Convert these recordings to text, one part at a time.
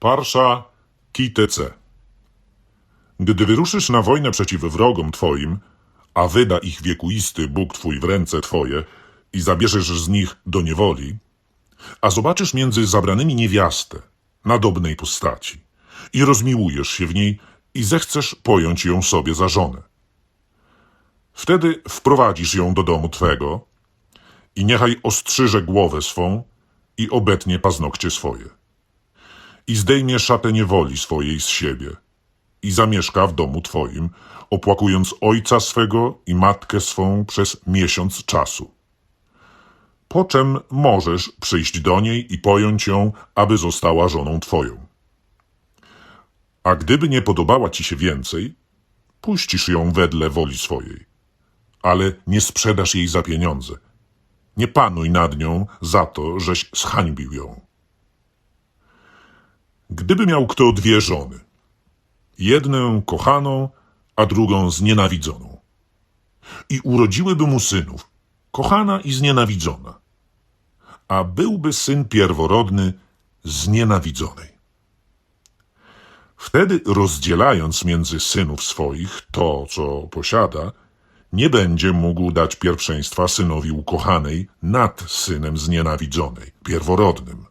Parsza Kitece. Gdy wyruszysz na wojnę przeciw wrogom twoim, a wyda ich wiekuisty Bóg twój w ręce twoje i zabierzesz z nich do niewoli, a zobaczysz między zabranymi niewiastę, nadobnej postaci, i rozmiłujesz się w niej i zechcesz pojąć ją sobie za żonę. Wtedy wprowadzisz ją do domu twego i niechaj ostrzyże głowę swą i obetnie paznokcie swoje. I zdejmie szatę niewoli swojej z siebie i zamieszka w domu twoim, opłakując ojca swego i matkę swą przez miesiąc czasu. Po czym możesz przyjść do niej i pojąć ją, aby została żoną twoją. A gdyby nie podobała ci się więcej, puścisz ją wedle woli swojej, ale nie sprzedasz jej za pieniądze. Nie panuj nad nią za to, żeś zhańbił ją. Gdyby miał kto dwie żony, jednę kochaną, a drugą znienawidzoną, i urodziłyby mu synów, kochana i znienawidzona, a byłby syn pierworodny znienawidzonej. Wtedy rozdzielając między synów swoich to, co posiada, nie będzie mógł dać pierwszeństwa synowi ukochanej nad synem znienawidzonej, pierworodnym.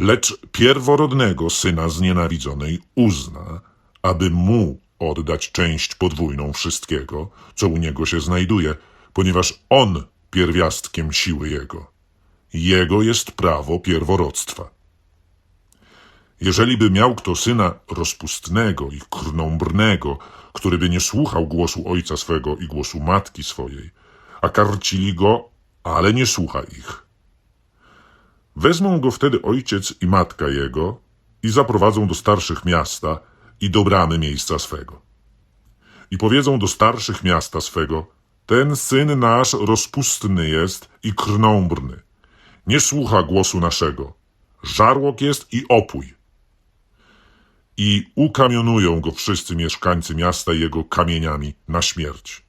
Lecz pierworodnego syna znienawidzonej uzna, aby mu oddać część podwójną wszystkiego, co u niego się znajduje, ponieważ on pierwiastkiem siły jego. Jego jest prawo pierworództwa. Jeżeli by miał kto syna rozpustnego i krnąbrnego, który by nie słuchał głosu ojca swego i głosu matki swojej, a karcili go, ale nie słucha ich. Wezmą go wtedy ojciec i matka jego i zaprowadzą do starszych miasta i do bramy miejsca swego. I powiedzą do starszych miasta swego, ten syn nasz rozpustny jest i krnąbrny. Nie słucha głosu naszego. Żarłok jest i opój i ukamionują go wszyscy mieszkańcy miasta jego kamieniami na śmierć.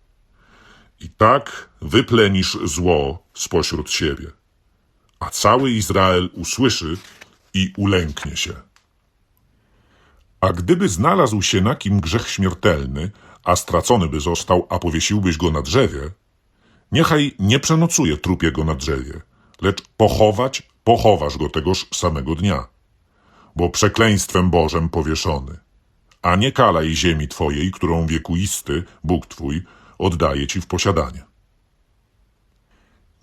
I tak wyplenisz zło spośród siebie, a cały Izrael usłyszy i ulęknie się. A gdyby znalazł się na kim grzech śmiertelny, a stracony by został, a powiesiłbyś go na drzewie, niechaj nie przenocuje trup na drzewie, lecz pochować pochowasz go tegoż samego dnia bo przekleństwem Bożem powieszony. A nie kalaj ziemi twojej, którą wiekuisty, Bóg twój, oddaje ci w posiadanie.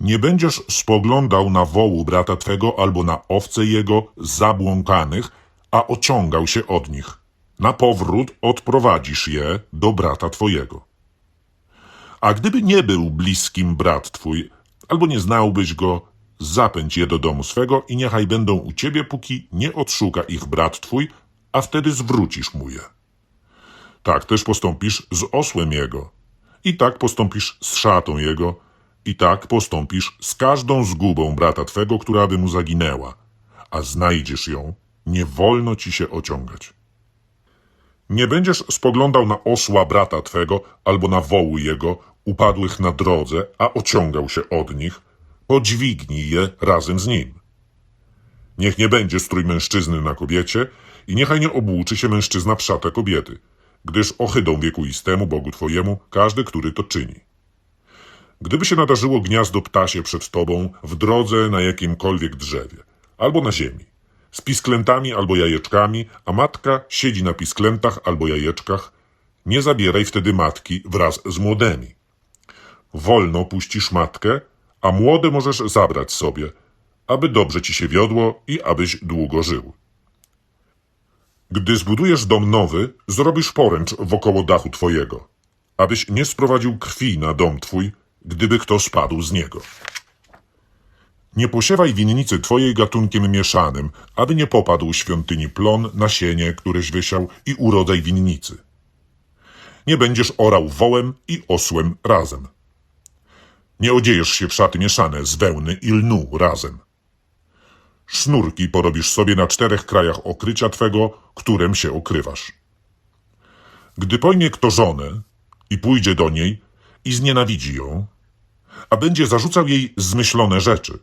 Nie będziesz spoglądał na wołu brata twego albo na owce jego zabłąkanych, a ociągał się od nich. Na powrót odprowadzisz je do brata twojego. A gdyby nie był bliskim brat twój, albo nie znałbyś go, Zapędź je do domu swego i niechaj będą u ciebie, póki nie odszuka ich brat twój, a wtedy zwrócisz mu je. Tak też postąpisz z osłem jego, i tak postąpisz z szatą jego, i tak postąpisz z każdą zgubą brata twego, która by mu zaginęła, a znajdziesz ją, nie wolno ci się ociągać. Nie będziesz spoglądał na osła brata twego albo na woły jego, upadłych na drodze, a ociągał się od nich, podźwignij je razem z nim. Niech nie będzie strój mężczyzny na kobiecie i niechaj nie obłuczy się mężczyzna w szatę kobiety, gdyż ohydą wiekuistemu Bogu Twojemu każdy, który to czyni. Gdyby się nadarzyło gniazdo ptasie przed Tobą w drodze na jakimkolwiek drzewie, albo na ziemi, z pisklętami albo jajeczkami, a matka siedzi na pisklętach albo jajeczkach, nie zabieraj wtedy matki wraz z młodymi. Wolno puścisz matkę, a młode możesz zabrać sobie, aby dobrze ci się wiodło i abyś długo żył. Gdy zbudujesz dom nowy, zrobisz poręcz wokoło dachu twojego, abyś nie sprowadził krwi na dom twój, gdyby kto spadł z niego. Nie posiewaj winnicy twojej gatunkiem mieszanym, aby nie popadł świątyni plon, nasienie, któreś wysiał i urodzaj winnicy. Nie będziesz orał wołem i osłem razem. Nie odziejesz się w szaty mieszane z wełny i lnu razem. Sznurki porobisz sobie na czterech krajach okrycia twego, którym się okrywasz. Gdy pojmie kto żonę i pójdzie do niej i znienawidzi ją, a będzie zarzucał jej zmyślone rzeczy,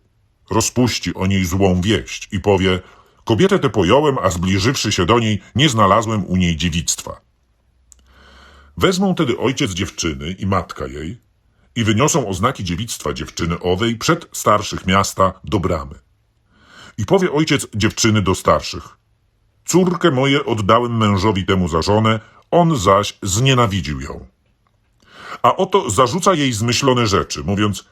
rozpuści o niej złą wieść i powie, Kobietę tę pojąłem, a zbliżywszy się do niej, nie znalazłem u niej dziewictwa. Wezmą tedy ojciec dziewczyny i matka jej i wyniosą oznaki dziewictwa dziewczyny owej przed starszych miasta do bramy. I powie ojciec dziewczyny do starszych. Córkę moje oddałem mężowi temu za żonę, on zaś znienawidził ją. A oto zarzuca jej zmyślone rzeczy, mówiąc,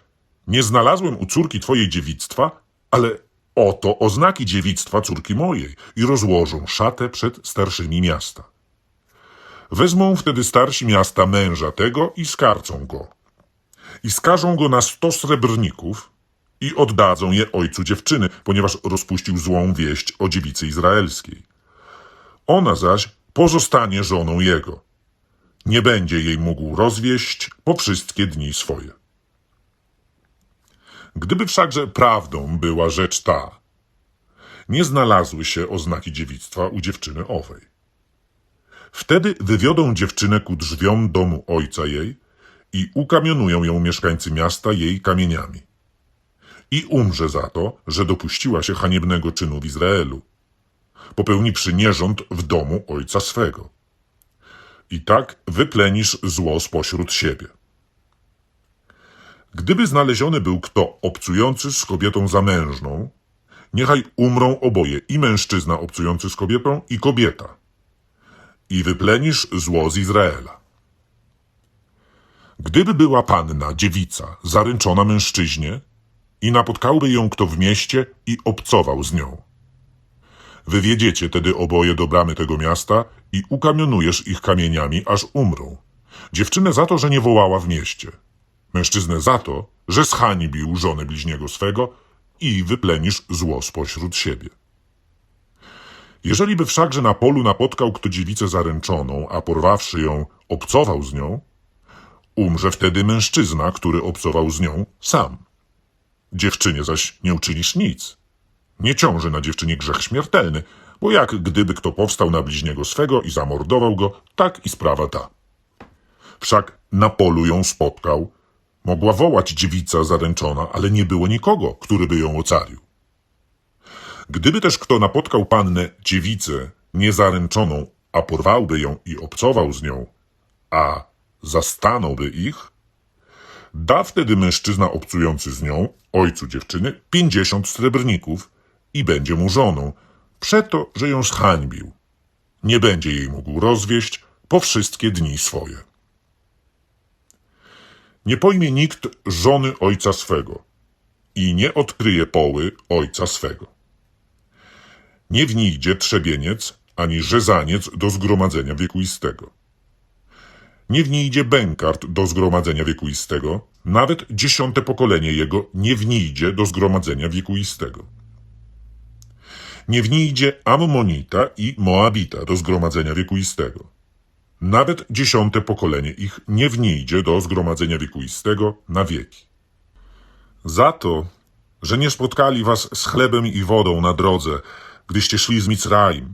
nie znalazłem u córki twojej dziewictwa, ale oto oznaki dziewictwa córki mojej i rozłożą szatę przed starszymi miasta. Wezmą wtedy starsi miasta męża tego i skarcą go. I skażą go na sto srebrników i oddadzą je ojcu dziewczyny, ponieważ rozpuścił złą wieść o dziewicy izraelskiej. Ona zaś pozostanie żoną jego. Nie będzie jej mógł rozwieść po wszystkie dni swoje. Gdyby wszakże prawdą była rzecz ta, nie znalazły się oznaki dziewictwa u dziewczyny owej. Wtedy wywiodą dziewczynę ku drzwiom domu ojca jej i ukamionują ją mieszkańcy miasta jej kamieniami. I umrze za to, że dopuściła się haniebnego czynu w Izraelu. Popełniwszy nierząd w domu ojca swego. I tak wyplenisz zło spośród siebie. Gdyby znaleziony był kto obcujący z kobietą zamężną, niechaj umrą oboje, i mężczyzna obcujący z kobietą, i kobieta. I wyplenisz zło z Izraela. Gdyby była panna, dziewica, zaręczona mężczyźnie, i napotkałby ją kto w mieście i obcował z nią. Wywiedziecie tedy oboje do bramy tego miasta i ukamionujesz ich kamieniami, aż umrą. Dziewczynę za to, że nie wołała w mieście. Mężczyznę za to, że zhańbił żonę bliźniego swego i wyplenisz zło spośród siebie. Jeżeli by wszakże na polu napotkał kto dziewicę zaręczoną, a porwawszy ją, obcował z nią, umrze wtedy mężczyzna, który obcował z nią sam. Dziewczynie zaś nie uczynisz nic. Nie ciąży na dziewczynie grzech śmiertelny, bo jak gdyby kto powstał na bliźniego swego i zamordował go, tak i sprawa ta. Wszak na polu ją spotkał, mogła wołać dziewica zaręczona, ale nie było nikogo, który by ją ocalił. Gdyby też kto napotkał pannę dziewicę niezaręczoną, a porwałby ją i obcował z nią, a zastanąłby ich, da wtedy mężczyzna obcujący z nią, ojcu dziewczyny, pięćdziesiąt srebrników i będzie mu żoną, przeto, że ją zhańbił. Nie będzie jej mógł rozwieść po wszystkie dni swoje. Nie pojmie nikt żony ojca swego i nie odkryje poły ojca swego. Nie wnijdzie trzebieniec ani rzezaniec do zgromadzenia wiekuistego. Nie wnijdzie bękart do zgromadzenia wiekuistego, nawet dziesiąte pokolenie jego nie wnijdzie do zgromadzenia wiekuistego. Nie wnijdzie Ammonita i Moabita do zgromadzenia wiekuistego. Nawet dziesiąte pokolenie ich nie wnijdzie do zgromadzenia wiekuistego na wieki. Za to, że nie spotkali was z chlebem i wodą na drodze, gdyście szli z Micraim,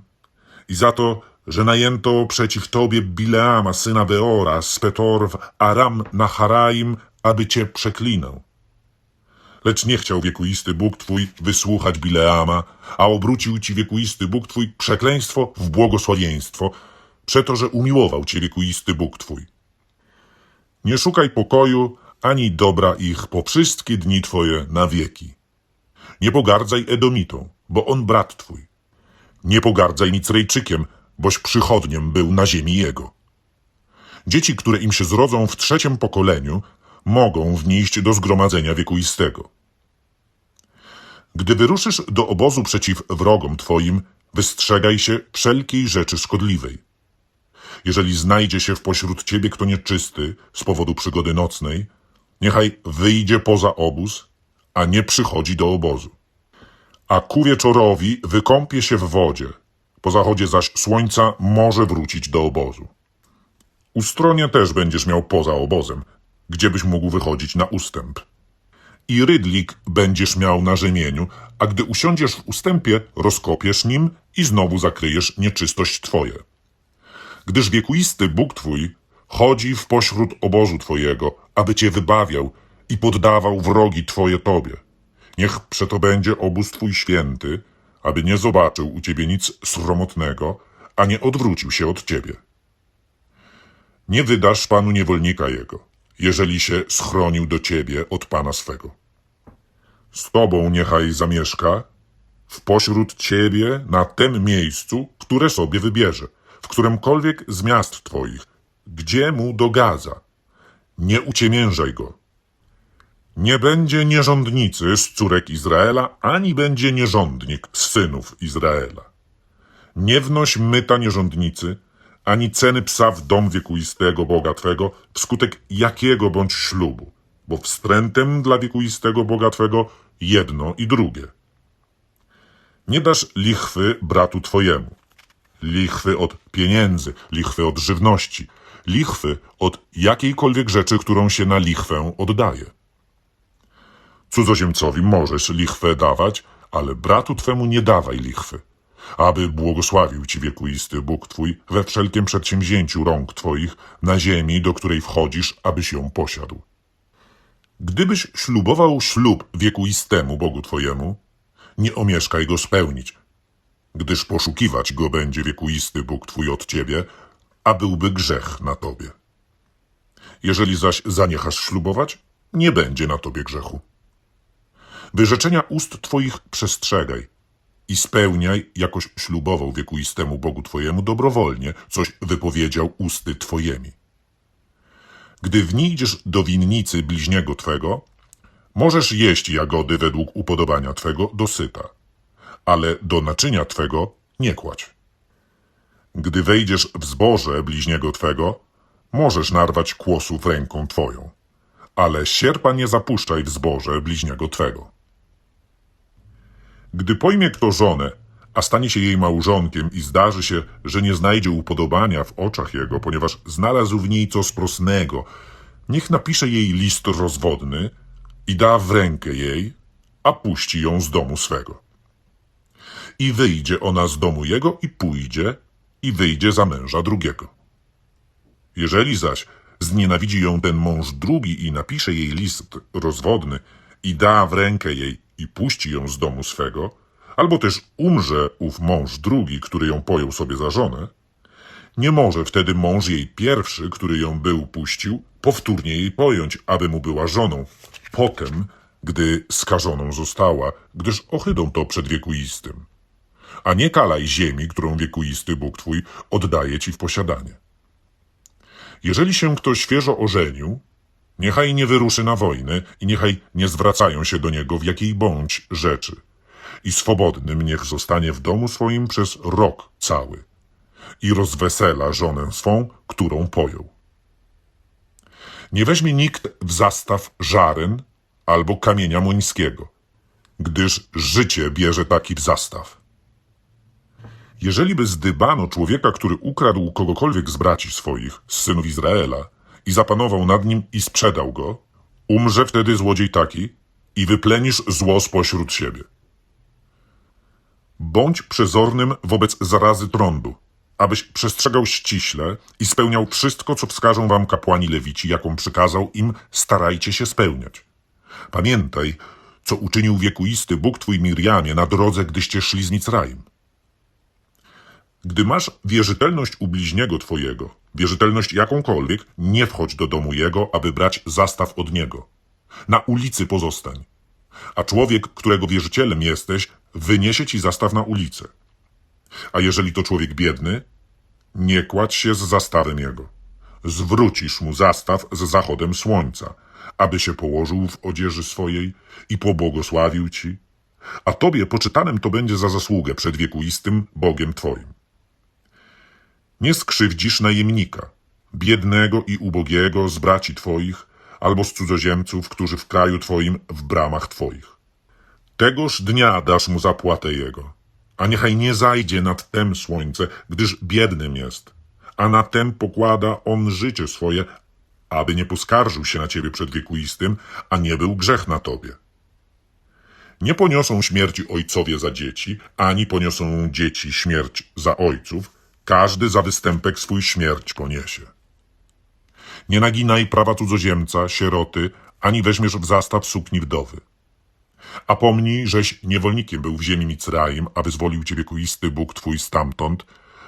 i za to, że najęto przeciw tobie Bileama, syna Beora, z Petor w Aram Naharaim, aby cię przeklinał. Lecz nie chciał wiekuisty Bóg twój wysłuchać Bileama, a obrócił ci wiekuisty Bóg twój przekleństwo w błogosławieństwo, przeto, że umiłował cię wiekuisty Bóg twój. Nie szukaj pokoju, ani dobra ich po wszystkie dni twoje na wieki. Nie pogardzaj Edomitą, bo on brat twój. Nie pogardzaj Micrejczykiem, boś przychodniem był na ziemi jego. Dzieci, które im się zrodzą w trzecim pokoleniu, mogą wnieść do zgromadzenia wiekuistego. Gdy wyruszysz do obozu przeciw wrogom twoim, wystrzegaj się wszelkiej rzeczy szkodliwej. Jeżeli znajdzie się w pośród ciebie kto nieczysty z powodu przygody nocnej, niechaj wyjdzie poza obóz, a nie przychodzi do obozu. A ku wieczorowi wykąpie się w wodzie, po zachodzie zaś słońca może wrócić do obozu. Ustronie też będziesz miał poza obozem, gdzie byś mógł wychodzić na ustęp. I rydlik będziesz miał na rzemieniu, a gdy usiądziesz w ustępie, rozkopiesz nim i znowu zakryjesz nieczystość twoje. Gdyż wiekuisty Bóg twój chodzi w pośród obozu twojego, aby cię wybawiał i poddawał wrogi twoje tobie. Niech przeto będzie obóz twój święty, aby nie zobaczył u ciebie nic sromotnego, a nie odwrócił się od ciebie. Nie wydasz panu niewolnika jego, jeżeli się schronił do ciebie od pana swego. Z tobą niechaj zamieszka w pośród ciebie na tym miejscu, które sobie wybierze, w którymkolwiek z miast twoich, gdzie mu dogadza. Nie uciemiężaj go. Nie będzie nierządnicy z córek Izraela, ani będzie nierządnik z synów Izraela. Nie wnoś myta nierządnicy, ani ceny psa w dom wiekuistego Boga Twego, wskutek jakiego bądź ślubu, bo wstrętem dla wiekuistego Boga Twego jedno i drugie. Nie dasz lichwy bratu Twojemu, lichwy od pieniędzy, lichwy od żywności, lichwy od jakiejkolwiek rzeczy, którą się na lichwę oddaje. Cudzoziemcowi możesz lichwę dawać, ale bratu Twemu nie dawaj lichwy, aby błogosławił Ci wiekuisty Bóg Twój we wszelkim przedsięwzięciu rąk Twoich na ziemi, do której wchodzisz, abyś ją posiadł. Gdybyś ślubował ślub wiekuistemu Bogu Twojemu, nie omieszkaj go spełnić, gdyż poszukiwać go będzie wiekuisty Bóg Twój od Ciebie, a byłby grzech na Tobie. Jeżeli zaś zaniechasz ślubować, nie będzie na Tobie grzechu. Wyrzeczenia ust Twoich przestrzegaj i spełniaj, jakoś ślubował wiekuistemu Bogu Twojemu dobrowolnie, coś wypowiedział usty Twojemi. Gdy wnidziesz do winnicy bliźniego Twego, możesz jeść jagody według upodobania Twego dosyta, ale do naczynia Twego nie kładź. Gdy wejdziesz w zboże bliźniego Twego, możesz narwać kłosów ręką Twoją, ale sierpa nie zapuszczaj w zboże bliźniego Twego. Gdy pojmie kto żonę, a stanie się jej małżonkiem i zdarzy się, że nie znajdzie upodobania w oczach jego, ponieważ znalazł w niej co sprosnego, niech napisze jej list rozwodny i da w rękę jej, a puści ją z domu swego. I wyjdzie ona z domu jego i pójdzie i wyjdzie za męża drugiego. Jeżeli zaś znienawidzi ją ten mąż drugi i napisze jej list rozwodny i da w rękę jej i puści ją z domu swego, albo też umrze ów mąż drugi, który ją pojął sobie za żonę, nie może wtedy mąż jej pierwszy, który ją był puścił, powtórnie jej pojąć, aby mu była żoną, potem, gdy skażoną została, gdyż ohydą to przed wiekuistym. A nie kalaj ziemi, którą wiekuisty Bóg Twój oddaje Ci w posiadanie. Jeżeli się kto świeżo ożenił, niechaj nie wyruszy na wojnę i niechaj nie zwracają się do niego w jakiej bądź rzeczy. I swobodnym niech zostanie w domu swoim przez rok cały i rozwesela żonę swą, którą pojął. Nie weźmie nikt w zastaw żaren albo kamienia mońskiego, gdyż życie bierze taki w zastaw. Jeżeli by zdybano człowieka, który ukradł kogokolwiek z braci swoich, z synów Izraela, i zapanował nad nim i sprzedał go, umrze wtedy złodziej taki i wyplenisz zło spośród siebie. Bądź przezornym wobec zarazy trądu, abyś przestrzegał ściśle i spełniał wszystko, co wskażą wam kapłani lewici, jaką przykazał im, starajcie się spełniać. Pamiętaj, co uczynił wiekuisty Bóg twój Mirjamie na drodze, gdyście szli z Micraim. Gdy masz wierzytelność u bliźniego twojego, wierzytelność jakąkolwiek, nie wchodź do domu jego, aby brać zastaw od niego. Na ulicy pozostań. A człowiek, którego wierzycielem jesteś, wyniesie ci zastaw na ulicę. A jeżeli to człowiek biedny, nie kładź się z zastawem jego. Zwrócisz mu zastaw z zachodem słońca, aby się położył w odzieży swojej i pobłogosławił ci, a tobie poczytanem to będzie za zasługę przed wiekuistym Bogiem twoim. Nie skrzywdzisz najemnika, biednego i ubogiego z braci twoich, albo z cudzoziemców, którzy w kraju twoim w bramach twoich. Tegoż dnia dasz mu zapłatę jego, a niechaj nie zajdzie nad tem słońce, gdyż biednym jest, a na tem pokłada on życie swoje, aby nie poskarżył się na ciebie przed wiekuistym, a nie był grzech na tobie. Nie poniosą śmierci ojcowie za dzieci, ani poniosą dzieci śmierć za ojców, każdy za występek swój śmierć poniesie. Nie naginaj prawa cudzoziemca, sieroty, ani weźmiesz w zastaw sukni wdowy. A pomnij, żeś niewolnikiem był w ziemi Micraim, a wyzwolił cię wiekuisty Bóg twój stamtąd,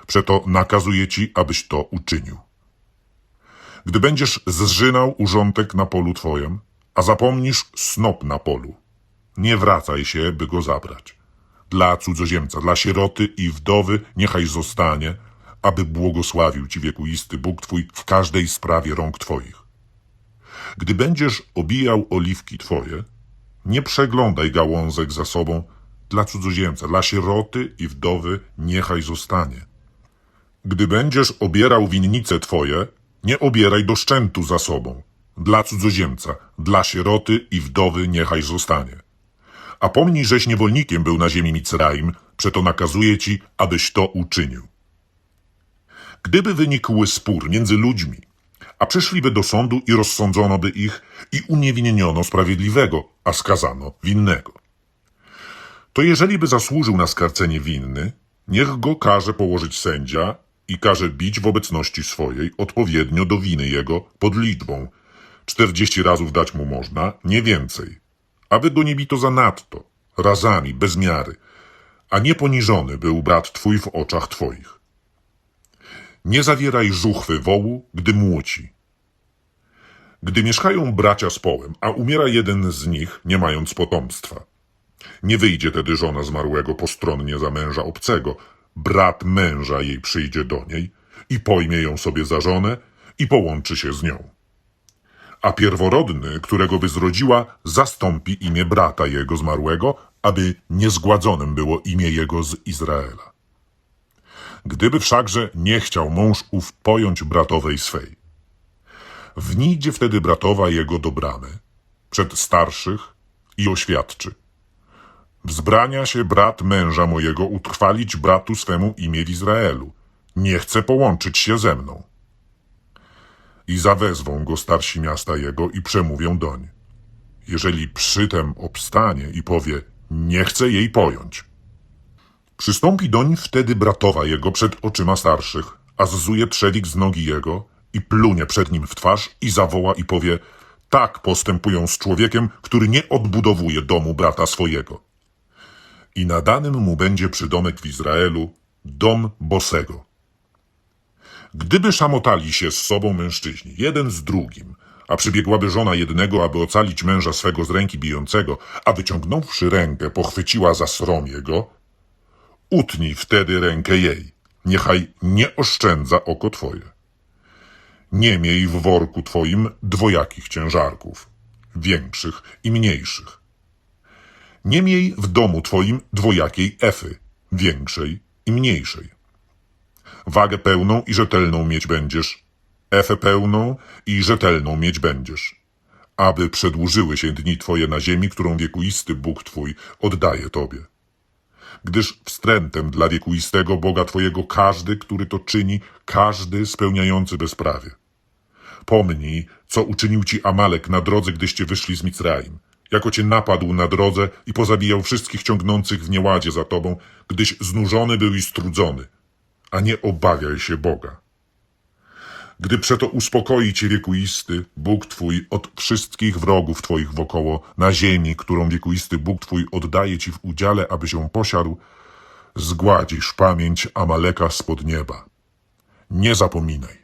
przeto nakazuje ci, abyś to uczynił. Gdy będziesz zżynał urzątek na polu twojem, a zapomnisz snop na polu, nie wracaj się, by go zabrać. Dla cudzoziemca, dla sieroty i wdowy niechaj zostanie, aby błogosławił ci wiekuisty Bóg twój w każdej sprawie rąk twoich. Gdy będziesz obijał oliwki twoje, nie przeglądaj gałązek za sobą, dla cudzoziemca, dla sieroty i wdowy niechaj zostanie. Gdy będziesz obierał winnice twoje, nie obieraj do szczętu za sobą. Dla cudzoziemca, dla sieroty i wdowy niechaj zostanie. A pomnij, żeś niewolnikiem był na ziemi Micraim, przeto nakazuję ci, abyś to uczynił. Gdyby wynikł spór między ludźmi, a przyszliby do sądu i rozsądzono by ich i uniewinniono sprawiedliwego, a skazano winnego. To jeżeli by zasłużył na skarcenie winny, niech go każe położyć sędzia i każe bić w obecności swojej odpowiednio do winy jego pod liczbą. Czterdzieści razów dać mu można, nie więcej. Aby go nie bito za nadto, razami, bez miary, a nie poniżony był brat twój w oczach twoich. Nie zawieraj żuchwy wołu, gdy młoci. Gdy mieszkają bracia z połem, a umiera jeden z nich, nie mając potomstwa. Nie wyjdzie tedy żona zmarłego postronnie za męża obcego, brat męża jej przyjdzie do niej i pojmie ją sobie za żonę i połączy się z nią. A pierworodny, którego by zrodziła, zastąpi imię brata jego zmarłego, aby niezgładzonym było imię jego z Izraela. Gdyby wszakże nie chciał mąż ów pojąć bratowej swej, wnijdzie wtedy bratowa jego do bramy, przed starszych i oświadczy. Wzbrania się brat męża mojego utrwalić bratu swemu imię w Izraelu. Nie chce połączyć się ze mną. I zawezwą go starsi miasta jego i przemówią doń. Jeżeli przytem obstanie i powie, nie chcę jej pojąć. Przystąpi doń wtedy bratowa jego przed oczyma starszych, a zzuje trzewik z nogi jego i plunie przed nim w twarz i zawoła i powie, tak postępują z człowiekiem, który nie odbudowuje domu brata swojego i nadanym mu będzie przydomek w Izraelu dom Bosego. Gdyby szamotali się z sobą mężczyźni, jeden z drugim, a przybiegłaby żona jednego, aby ocalić męża swego z ręki bijącego, a wyciągnąwszy rękę, pochwyciła za srom jego, utnij wtedy rękę jej, niechaj nie oszczędza oko twoje. Nie miej w worku twoim dwojakich ciężarków, większych i mniejszych. Nie miej w domu twoim dwojakiej efy, większej i mniejszej. Wagę pełną i rzetelną mieć będziesz, efę pełną i rzetelną mieć będziesz, aby przedłużyły się dni twoje na ziemi, którą wiekuisty Bóg twój oddaje tobie. Gdyż wstrętem dla wiekuistego Boga twojego każdy, który to czyni, każdy spełniający bezprawie. Pomnij, co uczynił ci Amalek na drodze, gdyście wyszli z Micraim – jako cię napadł na drodze i pozabijał wszystkich ciągnących w nieładzie za tobą, gdyś znużony był i strudzony, a nie obawiaj się Boga. Gdy przeto uspokoi cię wiekuisty Bóg twój od wszystkich wrogów twoich wokoło na ziemi, którą wiekuisty Bóg twój oddaje ci w udziale, aby się posiadł, zgładzisz pamięć Amaleka spod nieba. Nie zapominaj.